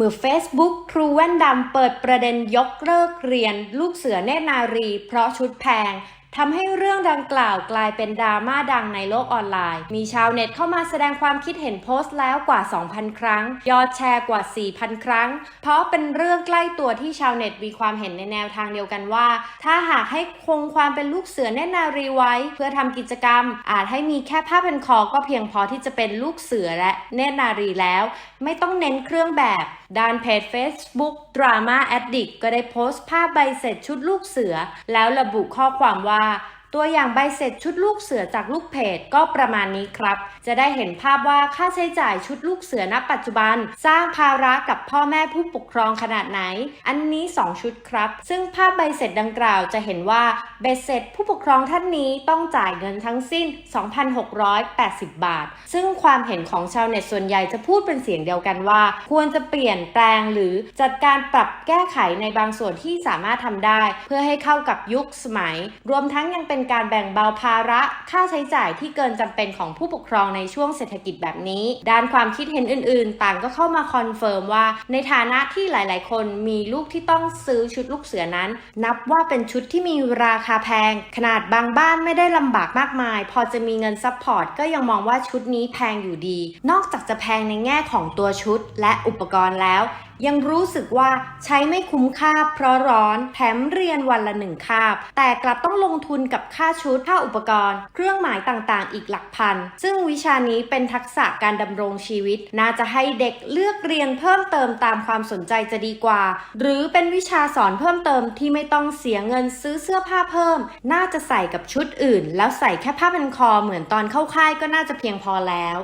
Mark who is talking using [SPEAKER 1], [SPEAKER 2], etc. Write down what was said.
[SPEAKER 1] เมื่อ Facebook ครูแว่นดำเปิดประเด็นยกเลิกเรียน ลูกเสือเนตรนารี เพราะชุดแพง ทำให้เรื่องดังกล่าวกลายเป็นดราม่าดังในโลกออนไลน์ มีชาวเน็ตเข้ามาแสดงความคิดเห็นโพสต์แล้วกว่า 2,000 ครั้ง ยอดแชร์กว่า 4,000 ครั้ง เพราะเป็นเรื่องใกล้ตัวที่ชาวเน็ตมีความเห็นในแนวทางเดียวกันว่า ถ้าหากให้คงความเป็นลูกเสือเนตรนารีไว้ เพื่อทำกิจกรรม อาจให้มีแค่ผ้าพันคอก็เพียงพอที่จะเป็นลูกเสือและเนตรนารีแล้ว ไม่ต้องเน้นเครื่องแบบด้านเพจ Facebook Drama Addict ก็ได้โพสต์ภาพใบเสร็จชุดลูกเสือ แล้วระบุข้อความว่า và ตัวอย่างใบเสร็จชุดลูกเสือจากลูกเพจก็ประมาณนี้ครับ จะได้เห็นภาพว่าค่าใช้จ่ายชุดลูกเสือณปัจจุบัน สร้างภาระกับพ่อแม่ผู้ปกครองขนาดไหน อันนี้ 2 ชุดครับ ซึ่งภาพใบเสร็จดังกล่าวจะเห็นว่าเบ็ดเสร็จผู้ปกครองท่านนี้ต้องจ่ายเงินทั้งสิ้น 2,680 บาท ซึ่งความเห็นของชาวเน็ตส่วนใหญ่จะพูดเป็นเสียงเดียวกันว่า ควรจะเปลี่ยนแปลงหรือจัดการปรับแก้ไขในบางส่วนที่สามารถทำได้ เพื่อให้เข้ากับยุคสมัย รวมทั้งยังเป็นการแบ่งเบาภาระค่าใช้จ่ายที่เกินจำเป็นของผู้ปกครองในช่วงเศรษฐกิจแบบนี้ ด้านความคิดเห็นอื่นๆ ต่างก็เข้ามาคอนเฟิร์มว่า ในฐานะที่หลายๆ คนมีลูกที่ต้องซื้อชุดลูกเสือนั้น นับว่าเป็นชุดที่มีราคาแพง ขนาดบางบ้านไม่ได้ลำบากมากมาย พอจะมีเงินซัพพอร์ตก็ยังมองว่าชุดนี้แพงอยู่ดี นอกจากจะแพงในแง่ของตัวชุดและอุปกรณ์แล้ว ยังรู้สึกว่าใช้ไม่คุ้มค่าเพราะร้อนแถมเรียนวันละหนึ่งคาบ แต่กลับต้องลงทุนกับค่าชุด ค่าอุปกรณ์ เครื่องหมายต่างๆ อีกหลักพัน ซึ่งวิชานี้เป็นทักษะการดำรงชีวิต น่าจะให้เด็กเลือกเรียนเพิ่มเติมตามความสนใจจะดีกว่า หรือเป็นวิชาสอนเพิ่มเติมที่ไม่ต้องเสียเงินซื้อเสื้อผ้าเพิ่ม น่าจะใส่กับชุดอื่น แล้วใส่แค่ผ้าพันคอเหมือนตอนเข้าค่ายก็น่าจะเพียงพอแล้ว